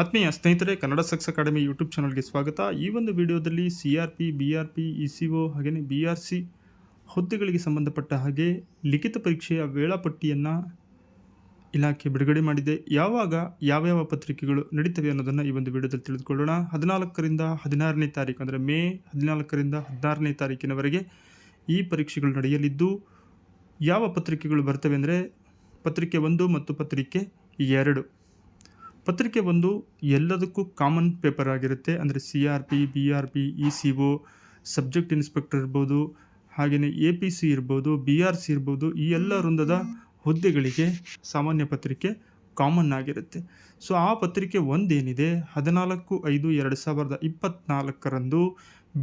ಆತ್ಮೀಯ ಸ್ನೇಹಿತರೆ, Kannada sucks academy YouTube ಚಾನಲ್ಗೆ ಸ್ವಾಗತ. ಈ ಒಂದು ವಿಡಿಯೋದಲ್ಲಿ C R P, B R P, E C O ಹಾಗೆಯೇ ಬಿ ಆರ್ ಸಿ ಹುದ್ದೆಗಳಿಗೆ ಸಂಬಂಧಪಟ್ಟ ಹಾಗೆ ಲಿಖಿತ ಪರೀಕ್ಷೆಯ ವೇಳಾಪಟ್ಟಿಯನ್ನು ಇಲಾಖೆ ಬಿಡುಗಡೆ ಮಾಡಿದೆ. ಯಾವಾಗ ಯಾವ್ಯಾವ ಪತ್ರಿಕೆಗಳು ನಡೀತವೆ ಅನ್ನೋದನ್ನು ಈ ಒಂದು ವಿಡಿಯೋದಲ್ಲಿ ತಿಳಿದುಕೊಳ್ಳೋಣ. ಹದಿನಾಲ್ಕರಿಂದ ಹದಿನಾರನೇ ತಾರೀಕು, ಅಂದರೆ ಮೇ ಹದಿನಾಲ್ಕರಿಂದ ಹದಿನಾರನೇ ತಾರೀಕಿನವರೆಗೆ ಈ ಪರೀಕ್ಷೆಗಳು ನಡೆಯಲಿದ್ದು, ಯಾವ ಪತ್ರಿಕೆಗಳು ಬರ್ತವೆ ಅಂದರೆ ಪತ್ರಿಕೆ ಒಂದು ಮತ್ತು ಪತ್ರಿಕೆ ಎರಡು. ಪತ್ರಿಕೆ ಒಂದು ಎಲ್ಲದಕ್ಕೂ ಕಾಮನ್ ಪೇಪರ್ ಆಗಿರುತ್ತೆ. ಅಂದರೆ C R P B R P E C O subject inspector ಇರ್ಬೋದು ಹಾಗೆಯೇ ಎ ಪಿ ಸಿ ಇರ್ಬೋದು ಬಿ ಆರ್ ಸಿ ಇರ್ಬೋದು, ಈ ಎಲ್ಲ ವೃಂದದ ಹುದ್ದೆಗಳಿಗೆ ಸಾಮಾನ್ಯ ಪತ್ರಿಕೆ ಕಾಮನ್ ಆಗಿರುತ್ತೆ. ಸೊ ಆ ಪತ್ರಿಕೆ ಒಂದೇನಿದೆ? ಹದಿನಾಲ್ಕು ಐದು ಎರಡು ಸಾವಿರದ ಇಪ್ಪತ್ತ್ನಾಲ್ಕರಂದು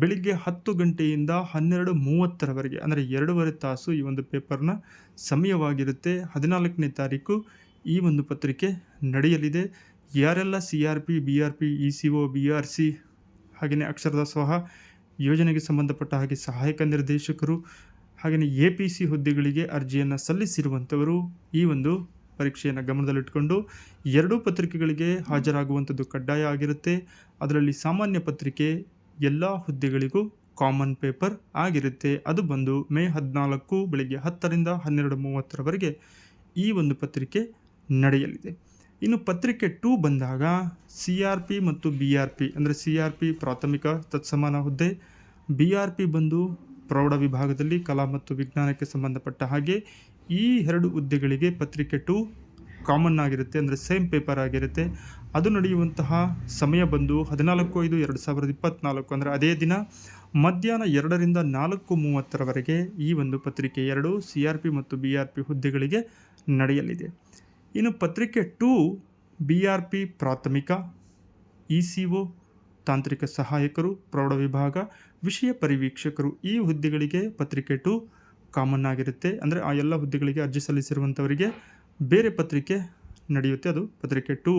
ಬೆಳಿಗ್ಗೆ ಹತ್ತು ಗಂಟೆಯಿಂದ ಹನ್ನೆರಡು ಮೂವತ್ತರವರೆಗೆ, ಅಂದರೆ ಎರಡೂವರೆ ತಾಸು ಈ ಒಂದು ಪೇಪರ್ನ ಸಮಯವಾಗಿರುತ್ತೆ. ಹದಿನಾಲ್ಕನೇ ತಾರೀಕು ಈ ಒಂದು ಪತ್ರಿಕೆ ನಡೆಯಲಿದೆ. ಯಾರೆಲ್ಲ C R P B R P E C O B R C ಹಾಗೆಯೇ ಅಕ್ಷರದಾಸೋಹ ಯೋಜನೆಗೆ ಸಂಬಂಧಪಟ್ಟ ಹಾಗೆ ಸಹಾಯಕ ನಿರ್ದೇಶಕರು ಹಾಗೆಯೇ ಎ ಪಿ ಸಿ ಹುದ್ದೆಗಳಿಗೆ ಅರ್ಜಿಯನ್ನು ಸಲ್ಲಿಸಿರುವಂಥವರು ಈ ಒಂದು ಪರೀಕ್ಷೆಯನ್ನು ಗಮನದಲ್ಲಿಟ್ಟುಕೊಂಡು ಎರಡೂ ಪತ್ರಿಕೆಗಳಿಗೆ ಹಾಜರಾಗುವಂಥದ್ದು ಕಡ್ಡಾಯ ಆಗಿರುತ್ತೆ. ಅದರಲ್ಲಿ ಸಾಮಾನ್ಯ ಪತ್ರಿಕೆ ಎಲ್ಲ ಹುದ್ದೆಗಳಿಗೂ ಕಾಮನ್ ಪೇಪರ್ ಆಗಿರುತ್ತೆ. ಅದು ಬಂದು ಮೇ ಹದಿನಾಲ್ಕು, ಬೆಳಗ್ಗೆ ಹತ್ತರಿಂದ ಹನ್ನೆರಡು ಮೂವತ್ತರವರೆಗೆ ಈ ಒಂದು ಪತ್ರಿಕೆ ನಡೆಯಲಿದೆ. ಇನ್ನು ಪತ್ರಿಕೆ ಟೂ ಬಂದಾಗ ಸಿ ಆರ್ ಪಿ ಮತ್ತು ಬಿ ಆರ್ ಪಿ, ಅಂದರೆ ಸಿ ಆರ್ ಪಿ ಪ್ರಾಥಮಿಕ ತತ್ಸಮಾನ ಹುದ್ದೆ, ಬಿ ಆರ್ ಪಿ ಬಂದು ಪ್ರೌಢ ವಿಭಾಗದಲ್ಲಿ ಕಲಾ ಮತ್ತು ವಿಜ್ಞಾನಕ್ಕೆ ಸಂಬಂಧಪಟ್ಟ ಹಾಗೆ ಈ ಎರಡು ಹುದ್ದೆಗಳಿಗೆ ಪತ್ರಿಕೆ ಟು ಕಾಮನ್ ಆಗಿರುತ್ತೆ, ಅಂದರೆ ಸೇಮ್ ಪೇಪರ್ ಆಗಿರುತ್ತೆ. ಅದು ನಡೆಯುವಂತಹ ಸಮಯ ಬಂದು ಹದಿನಾಲ್ಕು ಐದು ಎರಡು ಸಾವಿರದ ಇಪ್ಪತ್ತ್ನಾಲ್ಕು ಅಂದರೆ ಅದೇ ದಿನ ಮಧ್ಯಾಹ್ನ ಎರಡರಿಂದ ನಾಲ್ಕು ಮೂವತ್ತರವರೆಗೆ ಈ ಒಂದು ಪತ್ರಿಕೆ ಎರಡು ಸಿ ಆರ್ ಪಿ ಮತ್ತು ಬಿ ಆರ್ ಪಿ ಹುದ್ದೆಗಳಿಗೆ ನಡೆಯಲಿದೆ. ಇನ್ನು ಪತ್ರಿಕೆ ಟೂ, ಬಿ ಆರ್ ಪಿ ಪ್ರಾಥಮಿಕ, ಇ ಸಿ ಒ, ತಾಂತ್ರಿಕ ಸಹಾಯಕರು, ಪ್ರೌಢ ವಿಭಾಗ, ವಿಷಯ ಪರಿವೀಕ್ಷಕರು ಈ ಹುದ್ದೆಗಳಿಗೆ ಪತ್ರಿಕೆ ಟು ಕಾಮನ್ ಆಗಿರುತ್ತೆ. ಅಂದರೆ ಆ ಎಲ್ಲ ಹುದ್ದೆಗಳಿಗೆ ಅರ್ಜಿ ಸಲ್ಲಿಸಿರುವಂಥವರಿಗೆ ಬೇರೆ ಪತ್ರಿಕೆ ನಡೆಯುತ್ತೆ. ಅದು ಪತ್ರಿಕೆ ಟು.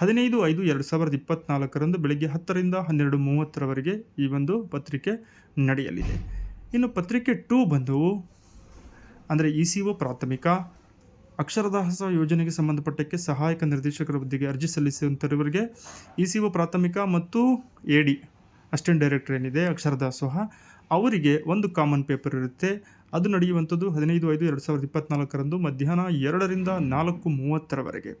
ಹದಿನೈದು ಐದು ಎರಡು ಸಾವಿರದ ಇಪ್ಪತ್ತ್ನಾಲ್ಕರಂದು ಬೆಳಗ್ಗೆ ಹತ್ತರಿಂದ ಹನ್ನೆರಡು ಮೂವತ್ತರವರೆಗೆ ಈ ಒಂದು ಪತ್ರಿಕೆ ನಡೆಯಲಿದೆ. ಇನ್ನು ಪತ್ರಿಕೆ ಟು ಬಂದು, ಅಂದರೆ ಇ ಸಿ ಒ ಪ್ರಾಥಮಿಕ ಅಕ್ಷರದಾಸ ಯೋಜನೆಗೆ ಸಂಬಂಧಪಟ್ಟಕ್ಕೆ ಸಹಾಯಕ ನಿರ್ದೇಶಕರ ಹುದ್ದೆಗೆ ಅರ್ಜಿ ಸಲ್ಲಿಸುವಂಥವರಿಗೆ ಇ ಸಿ ಒ ಪ್ರಾಥಮಿಕ ಮತ್ತು ಎ ಡಿ ಅಸಿಸ್ಟೆಂಟ್ ಡೈರೆಕ್ಟರ್ ಏನಿದೆ ಅಕ್ಷರದಾಸೋಹ ಅವರಿಗೆ ಒಂದು ಕಾಮನ್ ಪೇಪರ್ ಇರುತ್ತೆ. ಅದು ನಡೆಯುವಂಥದ್ದು ಹದಿನೈದು ಐದು ಎರಡು ಸಾವಿರದ ಇಪ್ಪತ್ತ್ನಾಲ್ಕರಂದು ಮಧ್ಯಾಹ್ನ ಎರಡರಿಂದ ನಾಲ್ಕು ಮೂವತ್ತರವರೆಗೆ.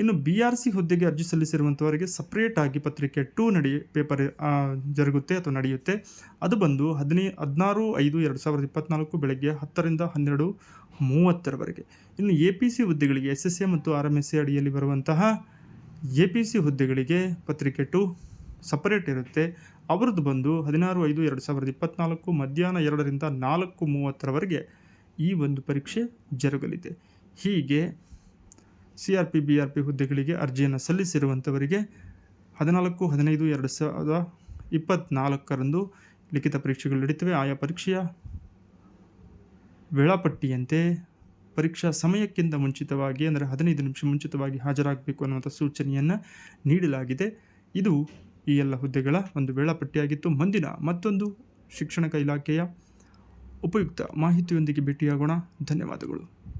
ಇನ್ನು ಬಿ ಆರ್ ಸಿ ಹುದ್ದೆಗೆ ಅರ್ಜಿ ಸಲ್ಲಿಸಿರುವಂಥವರಿಗೆ ಸಪ್ರೇಟ್ ಆಗಿ ಪತ್ರಿಕೆ ಟೂ ನಡಿ ಪೇಪರ್ ಜರುಗುತ್ತೆ ಅಥವಾ ನಡೆಯುತ್ತೆ. ಅದು ಬಂದು ಹದಿನೈ, ಹದಿನಾರು, ಐದು, ಎರಡು ಸಾವಿರದ ಇಪ್ಪತ್ತ್ನಾಲ್ಕು ಬೆಳಗ್ಗೆ ಹತ್ತರಿಂದ ಹನ್ನೆರಡು ಮೂವತ್ತರವರೆಗೆ. ಇನ್ನು ಎ ಪಿ ಸಿ ಹುದ್ದೆಗಳಿಗೆ ಎಸ್ ಎಸ್ ಎ ಮತ್ತು ಆರ್ ಎಂ ಎಸ್ ಎ ಅಡಿಯಲ್ಲಿ ಬರುವಂತಹ ಎ ಪಿ ಸಿ ಹುದ್ದೆಗಳಿಗೆ ಪತ್ರಿಕೆ ಟು ಸಪರೇಟ್ ಇರುತ್ತೆ. ಅವರದ್ದು ಬಂದು ಹದಿನಾರು, ಐದು, ಎರಡು ಸಾವಿರದ ಇಪ್ಪತ್ತ್ನಾಲ್ಕು ಮಧ್ಯಾಹ್ನ ಎರಡರಿಂದ ನಾಲ್ಕು ಮೂವತ್ತರವರೆಗೆ ಈ ಒಂದು ಪರೀಕ್ಷೆ ಜರುಗಲಿದೆ. ಹೀಗೆ C R P, B R P ಹುದ್ದೆಗಳಿಗೆ ಅರ್ಜಿಯನ್ನು ಸಲ್ಲಿಸಿರುವಂಥವರಿಗೆ ಹದಿನಾಲ್ಕು, ಹದಿನೈದು, ಎರಡು ಸಾವಿರದ ಇಪ್ಪತ್ತ್ನಾಲ್ಕರಂದು ಲಿಖಿತ ಪರೀಕ್ಷೆಗಳು ನಡೆಯುತ್ತವೆ ಆಯಾ ಪರೀಕ್ಷೆಯ ವೇಳಾಪಟ್ಟಿಯಂತೆ ಪರೀಕ್ಷಾ ಸಮಯಕ್ಕಿಂತ ಮುಂಚಿತವಾಗಿ, ಅಂದರೆ ಹದಿನೈದು ನಿಮಿಷ ಮುಂಚಿತವಾಗಿ ಹಾಜರಾಗಬೇಕು ಅನ್ನುವಂಥ ಸೂಚನೆಯನ್ನು ನೀಡಲಾಗಿದೆ. ಇದು ಈ ಎಲ್ಲ ಹುದ್ದೆಗಳ ಒಂದು ವೇಳಾಪಟ್ಟಿಯಾಗಿತ್ತು. ಮುಂದಿನ ಮತ್ತೊಂದು ಶಿಕ್ಷಣ ಇಲಾಖೆಯ ಉಪಯುಕ್ತ ಮಾಹಿತಿಯೊಂದಿಗೆ ಭೇಟಿಯಾಗೋಣ. ಧನ್ಯವಾದಗಳು.